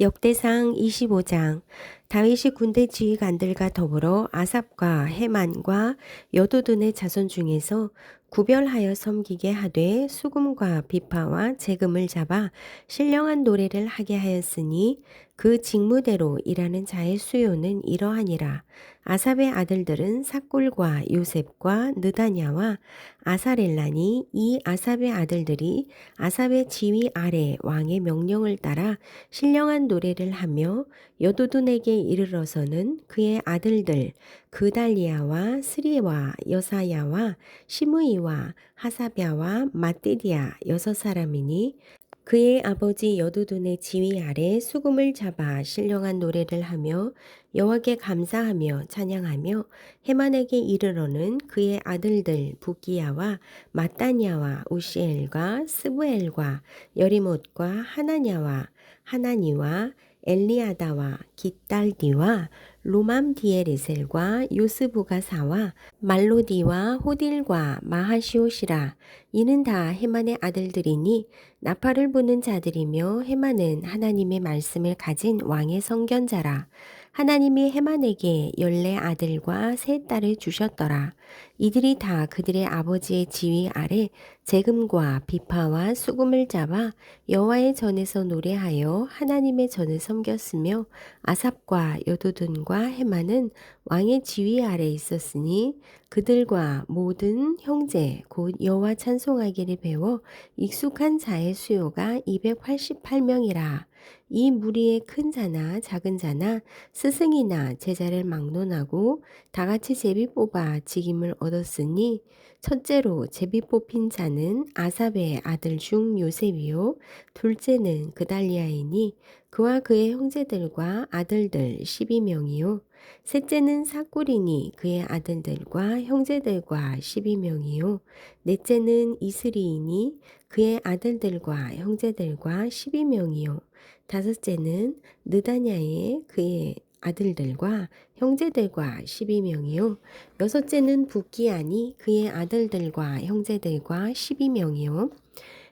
역대상 25장 다윗이 군대 지휘관들과 더불어 아삽과 해만과 여도둔의 자손 중에서 구별하여 섬기게 하되 수금과 비파와 재금을 잡아 신령한 노래를 하게 하였으니 그 직무대로 일하는 자의 수요는 이러하니라. 아삽의 아들들은 사골과 요셉과 느다냐와 아사렐라니 이 아삽의 아들들이 아삽의 지휘 아래 왕의 명령을 따라 신령한 노래를 하며 여도둔에게 이르러서는 그의 아들들 그달리아와 스리와 여사야와 시므이와 하사랴와 마띠디아 여섯 사람이니 그의 아버지 여두둔의 지휘 아래 수금을 잡아 신령한 노래를 하며 여호와께 감사하며 찬양하며 해만에게 이르러는 그의 아들들 부기야와 마따냐와 우시엘과 스부엘과 여리못과 하나냐와 하나니와 엘리아다와 깃달디와 로맘디에레셀과 요스부가사와 말로디와 호딜과 마하시오시라 이는 다 해만의 아들들이니 나팔을 부는 자들이며 해만은 하나님의 말씀을 가진 왕의 성견자라 하나님이 해만에게 열네 아들과 세 딸을 주셨더라. 이들이 다 그들의 아버지의 지휘 아래 재금과 비파와 수금을 잡아 여호와의 전에서 노래하여 하나님의 전을 섬겼으며 아삽과 여도둔과 해만은 왕의 지휘 아래 있었으니 그들과 모든 형제 곧 여호와 찬송하기를 배워 익숙한 자의 수요가 288명이라. 이 무리의 큰 자나 작은 자나 스승이나 제자를 막론하고 다 같이 제비 뽑아 직임을 얻었으니 첫째로 제비 뽑힌 자는 아삽의 아들 중 요셉이요. 둘째는 그달리아이니 그와 그의 형제들과 아들들 12명이요. 셋째는 사꾸리니 그의 아들들과 형제들과 12명이요. 넷째는 이스리이니 그의 아들들과 형제들과 12명이요. 다섯째는 느다냐의 그의 아들들과 형제들과 12명이요. 여섯째는 북기아니 그의 아들들과 형제들과 12명이요.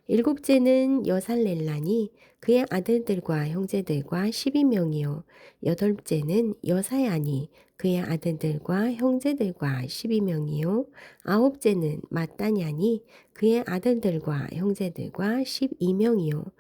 일곱째는 여살렐라니 그의 아들들과 형제들과 12명이요. 여덟째는 여사야니 그의 아들들과 형제들과 12명이요. 아홉째는 마따냐니 그의 아들들과 형제들과 12명이요.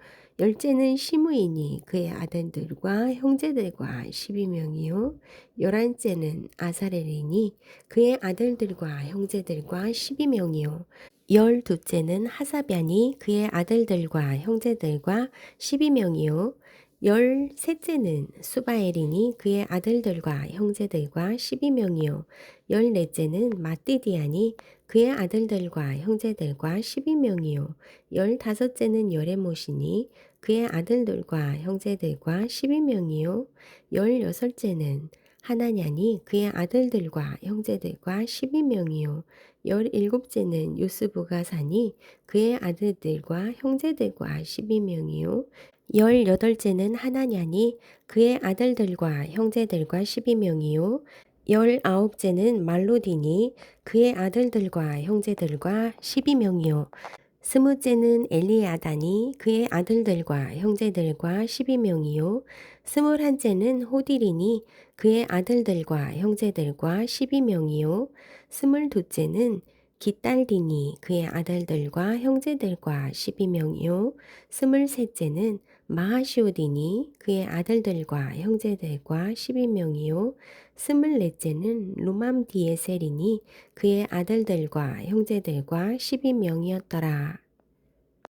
열째는 시므이니 그의 아들들과 형제들과 12명이요. 열한째는 아사렐이니 그의 아들들과 형제들과 12명이요. 열두째는 하사변이 그의 아들들과 형제들과 12명이요. 열셋째는 수바엘이니 그의 아들들과 형제들과 12명이요. 열넷째는 마띠디아니 그의 아들들과 형제들과 12명이요. 열다섯째는 여레못이니 그의 아들들과 형제들과 12명이요. 열여섯째는 하나냐니 그의 아들들과 형제들과 12명이요. 열일곱째는 요스부가 사니 그의 아들들과 형제들과 12명이요. 열여덟째는 하나냐니 그의 아들들과 형제들과 12명이요. 열아홉째는 말로디니 그의 아들들과 형제들과 12명이요. 스무째는 엘리아다니 그의 아들들과 형제들과 12명이요. 스물한째는 호딜이니 그의 아들들과 형제들과 12명이요. 스물두째는 깃달디니 그의 아들들과 형제들과 12명이요. 스물셋째는 마하시오디니 그의 아들들과 형제들과 12명이요. 스물넷째는 루맘디에셀이니 그의 아들들과 형제들과 12명이었더라.